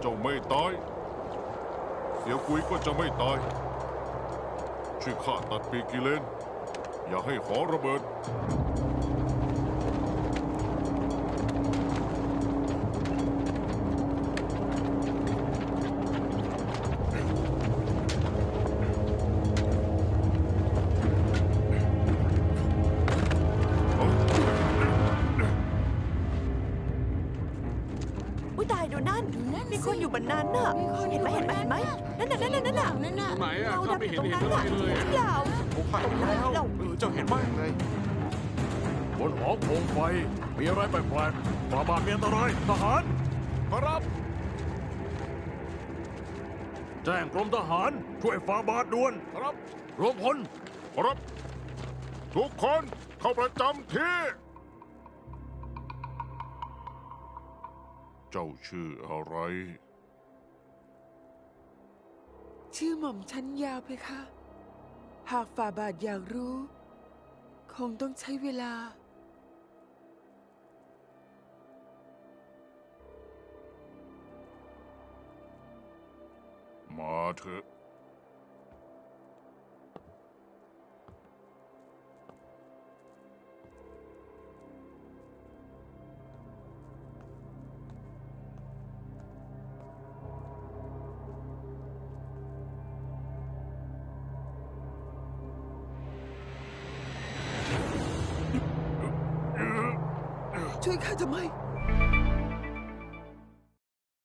เจ้าไม่ตาย เสียวกุยก็จะไม่ตาย ช่วยข้าตัดปีกกิเลน อย่าให้หอระเบิด อุ้ยตายดูนั่น มีคนอยู่บนนั้นน่ะ เห็นไหมเห็นไหมเห็นไหมนั่นน่ะนั่นน่ะนั่นน่ะนั่นน่ะไหนอะเราข้าดำไม่อเห็ยู่นตรงเห็นนั้นอะไรน่ะเลยเปล่า ผมผ่านไปแล้วเรา เออเจ้าเห็นไหมเลยบนหอโคมไฟ มีอะไรแปลกๆฝ่าบาทมีอันตรายทหารครับ แจ้งกรมทหาร ช่วยฝ่าบาทด่วนครับรวมพล ครับ ทุกคนเข้าประจำที่ เจ้าชื่ออะไร ชื่อหม่อมชั้นยาวเพคะ หากฝ่าบาทอยากรู้ คงต้องใช้เวลา มาเถอะ ช่วยข้าทำไม